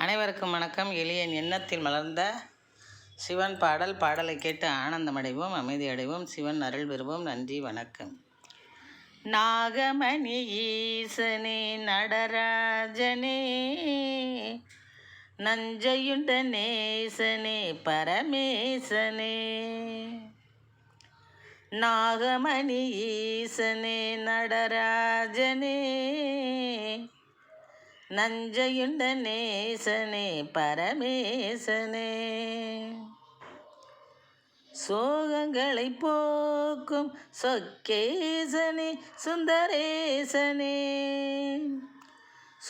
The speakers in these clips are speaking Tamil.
அனைவருக்கும் வணக்கம். எளியன் எண்ணத்தில் மலர்ந்த சிவன் பாடல் பாடலை கேட்டு ஆனந்தமடைவோம் அமைதியடைவோம். சிவன் அருள் பெறுவோம். நன்றி வணக்கம். நாகமணி ஈசனே நடராஜனே நஞ்சையுண்ட நேசனே பரமேசனே. நாகமணி ஈசனே நடராஜனே நஞ்சையுண்ட நேசனே பரமேசனே. சோகங்களை போக்கும் சொக்கேசனே சுந்தரேசனே.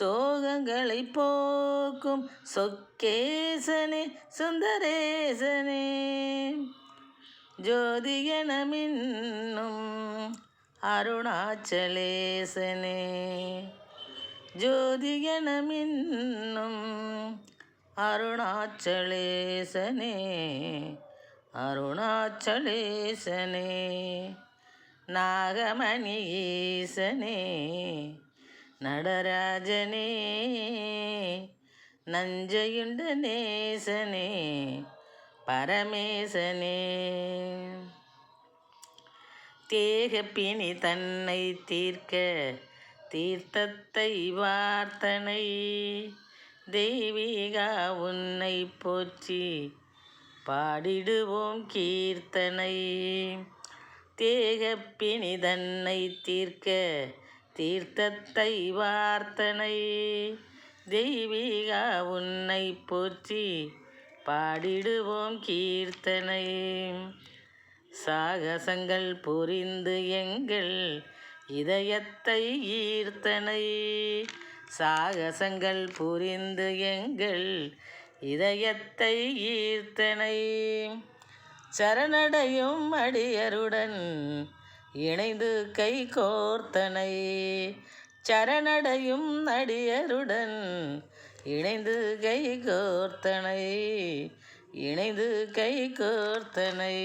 சோகங்களை போக்கும் சொக்கேசனே சுந்தரேசனே. ஜோதியனமின்னும் அருணாச்சலேசனே. ஜோதி எனமின்னும் அருணாச்சலேசனே அருணாச்சலேசனே நாகமணி ஈசனே நடராஜனே நஞ்சையுண்ட நேசனே பரமேசனே. தேகப்பினி தன்னை தீர்க்க தீர்த்தத்தை வார்த்தனை தெய்வீகா உன்னை போற்றி பாடிடுவோம் கீர்த்தனை. தேகப்பினி தன்னை தீர்க்க தீர்த்தத்தை வார்த்தனை தெய்வீகா உன்னை போற்றி பாடிடுவோம் கீர்த்தனை. சாகசங்கள் புரிந்து எங்கள் இதயத்தை ஈர்த்தனை. சாகசங்கள் புரிந்து எங்கள் இதயத்தை ஈர்த்தனை. சரணடையும் அடியருடன் இணைந்து கை கோர்த்தனை. சரணடையும் அடியருடன் இணைந்து கை கோர்த்தனை. இணைந்து கை கோர்த்தனை.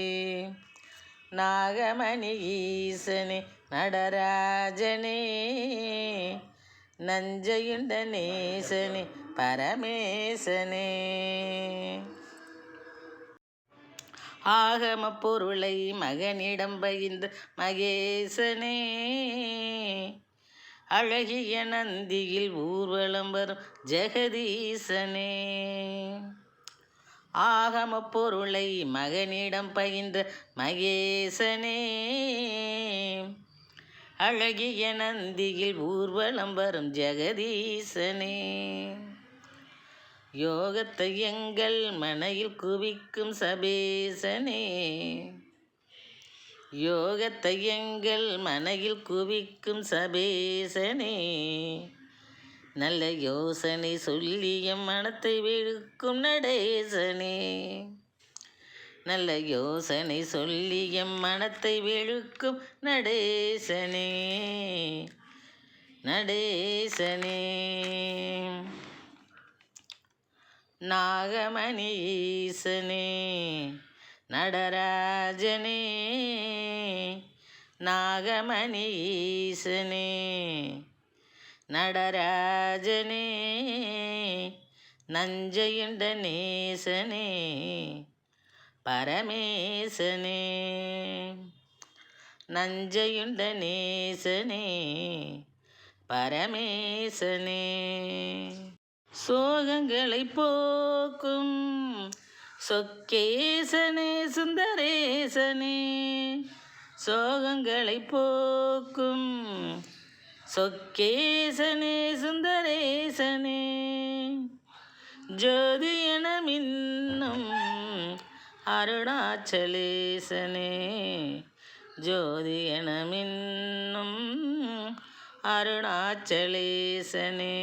நாகமணி ஈசனே நடராஜனே நஞ்சையுண்ட நேசனே பரமேசனே. ஆகம பொருளை மகனிடம் பகிர்ந்த மகேசனே அழகிய நந்தியில் ஊர்வலம் வரும் ஜெகதீசனே. ஆகம பொருளை மகனிடம் பகிர்ந்த மகேசனே அழகிய நந்தியில் ஊர்வலம் வரும் ஜெகதீசனே. யோகத்தை எங்கள் மனையில் குவிக்கும் சபேசனே. யோகத்தை எங்கள் மனையில் குவிக்கும் சபேசனே. நல்ல யோசனை சொல்லிய மனத்தை விழுக்கும் நடேசனே. நல்ல யோசனை சொல்லி எம் மனத்தை விழுக்கும் நடேசனே நடேசனே. நாகமணி ஈசனே நடராஜனே நாகமணி ஈசனே நடராஜனே நஞ்சையுண்ட நேசனே. பரமேசனே நஞ்சையுண்ட நேசனே பரமேசனே. சோகங்களை போக்கும் சொக்கேசனே சுந்தரேசனே. சோகங்களை போக்கும் சொக்கேசனே சுந்தரேசனே. ஜோதி என மின்னும் அருணாச்சலேசனே ஜோதி என மின்னும் அருணாச்சலேசனே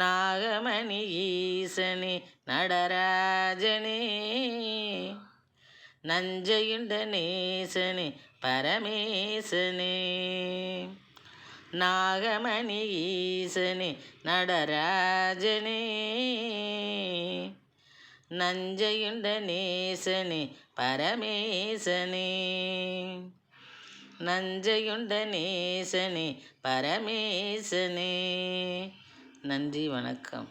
நாகமணி ஈசனே நடராஜனே நஞ்சையுண்ட நேசனே பரமேசனே நாகமணி ஈசனே நடராஜனே நஞ்சையுண்ட நேசனே பரமேசனே. நஞ்சையுண்ட நேசனே பரமேசனே. நன்றி வணக்கம்.